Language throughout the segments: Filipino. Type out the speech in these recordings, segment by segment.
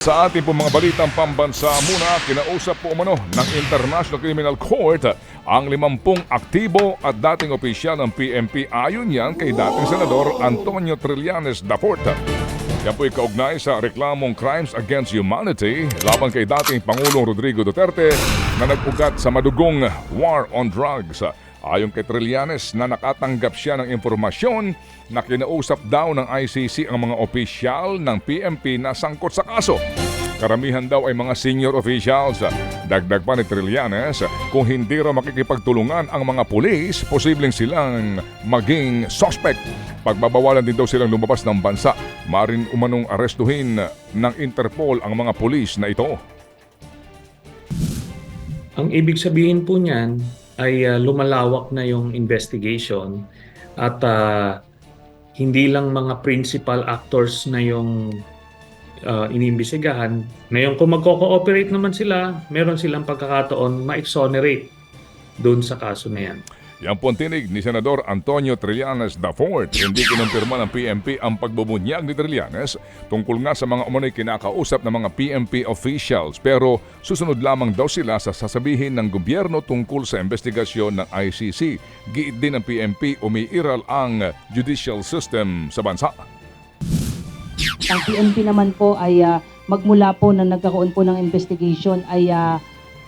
Sa ating po mga balitang pambansa muna, kinausap po umano ng International Criminal Court ang limampung aktibo at dating opisyal ng PMP ayon yan kay dating Senador Antonio Trillanes Daforta. Yan po ikaugnay sa reklamong Crimes Against Humanity laban kay dating Pangulong Rodrigo Duterte na nag-ugat sa madugong War on Drugs. Ayon kay Trillanes na nakatanggap siya ng impormasyon na kinausap daw ng ICC ang mga opisyal ng PMP na sangkot sa kaso. Karamihan daw ay mga senior officials. Dagdag pa ni Trillanes, kung hindi raw makikipagtulungan ang mga pulis, posibleng silang maging suspect. Pagbabawalan din daw silang lumabas ng bansa. Marin umanong arestuhin ng Interpol ang mga pulis na ito. Ang ibig sabihin po niyan ay ah, lumalawak na yung investigation at ah, hindi lang mga principal actors na yung uh, inimbestigahan. Ngayon kung magko-cooperate naman sila, meron silang pagkakataon ma-exonerate doon sa kaso na yan. Yan po ang tinig ni Senador Antonio Trillanes IV. Hindi kinumpirma ng PMP ang pagbubunyag ni Trillanes tungkol nga sa mga umano'y kinakausap ng mga PMP officials pero susunod lamang daw sila sa sasabihin ng gobyerno tungkol sa investigasyon ng ICC. Giit din ng PMP umiiral ang judicial system sa bansa. Ang PNP naman po ay ah, magmula po na nagkaroon po ng investigation ay ah,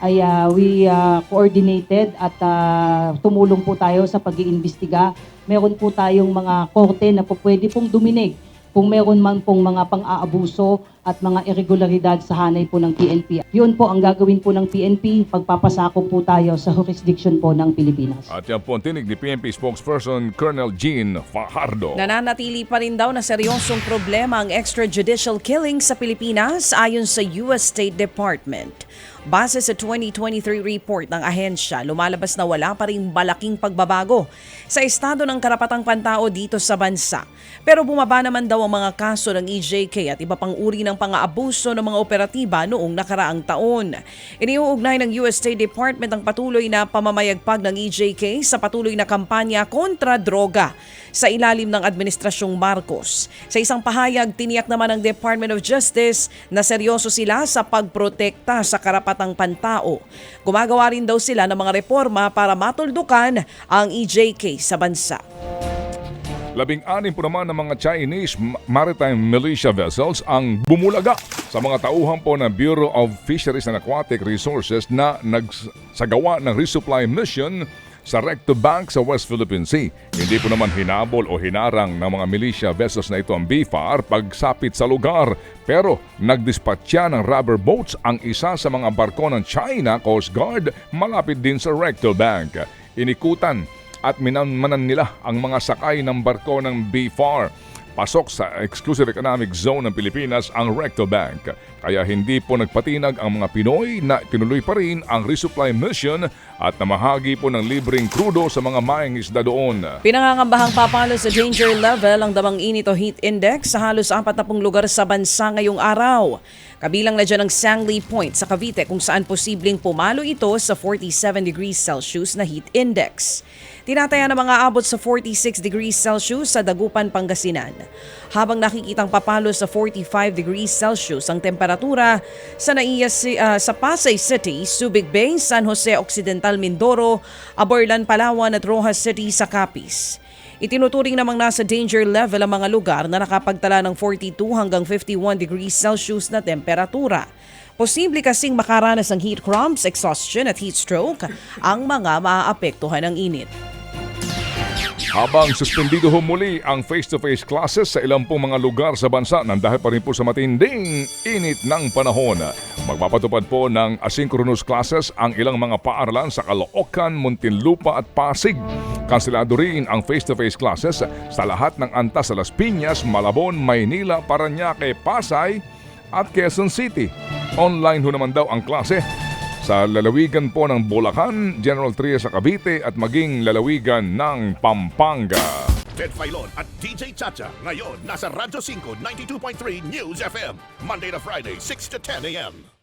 ay ah, we ah, coordinated at ah, tumulong po tayo sa pag-iimbestiga. Meron po tayong mga korte na po pwede pong duminig kung meron man pong mga pang-aabuso at mga irregularidad sa hanay po ng PNP. Yun po ang gagawin po ng PNP, pagpapasako po tayo sa jurisdiction po ng Pilipinas. At yan po ang tinig ni PMP spokesperson Colonel Jean Fajardo. Nananatili pa rin daw na seryosong problema ang extrajudicial killing sa Pilipinas ayon sa US State Department. Base sa 2023 report ng ahensya, lumalabas na wala pa rin malaking pagbabago sa estado ng karapatang pantao dito sa bansa. Pero bumaba naman daw ang mga kaso ng EJK at iba pang uri ng pang-aabuso ng mga operatiba noong nakaraang taon. Iniuugnay ng US State Department ang patuloy na pamamayagpag ng EJK sa patuloy na kampanya kontra droga sa ilalim ng Administrasyong Marcos. Sa isang pahayag, tiniyak naman ng Department of Justice na seryoso sila sa pagprotekta sa karapatang pantao. Gumagawa rin daw sila ng mga reforma para matuldukan ang EJK sa bansa. Labing-anim po naman ng mga Chinese maritime militia vessels ang bumulaga sa mga tauhan po ng Bureau of Fisheries and Aquatic Resources na nagsagawa ng resupply mission sa Recto Bank sa West Philippine Sea. Hindi po naman hinabol o hinarang ng mga militia vessels na ito ang BFAR pagsapit sa lugar. Pero nagdispatcha ng rubber boats ang isa sa mga barko ng China Coast Guard malapit din sa Recto Bank. Inikutan at minanmanan nila ang mga sakay ng barko ng BFAR. Pasok sa Exclusive Economic Zone ng Pilipinas ang Recto Bank. Kaya hindi po nagpatinag ang mga Pinoy na tinuloy pa rin ang resupply mission at namahagi po ng libreng krudo sa mga maing isda doon. Pinangangambahang papalo sa danger level ang damang init o heat index sa halos 40 lugar sa bansa ngayong araw. Kabilang na dyan ang Sangley Point sa Cavite kung saan posibleng pumalo ito sa 47 degrees Celsius na heat index. Tinataya na mga abot sa 46 degrees Celsius sa Dagupan, Pangasinan. Habang nakikitang papalo sa 45 degrees Celsius ang temperatura sa naiya uh, sa Pasay City, Subic Bay, San Jose Occidental, Mindoro, Aborlan, Palawan at Rojas City sa Capiz. Itinuturing namang nasa danger level ang mga lugar na nakapagtala ng 42 hanggang 51 degrees Celsius na temperatura. Posible kasing makaranas ng heat cramps, exhaustion at heat stroke ang mga maaapektuhan ng init. Habang suspendido ho muli ang face-to-face classes sa ilang pong mga lugar sa bansa nang dahil pa rin po sa matinding init ng panahon. Magpapatupad po ng asynchronous classes ang ilang mga paaralan sa Caloocan, Muntinlupa at Pasig. Kansilado rin ang face-to-face classes sa lahat ng antas sa Las Piñas, Malabon, Maynila, Paranaque, Pasay at Quezon City. Online ho naman daw ang klase sa lalawigan po ng Bulacan, General Trias sa Cavite at maging lalawigan ng Pampanga. Ted Filon at DJ Chacha. Ngayon, nasa Radyo 5, 92.3 News FM. Monday to Friday, 6 to 10 a.m.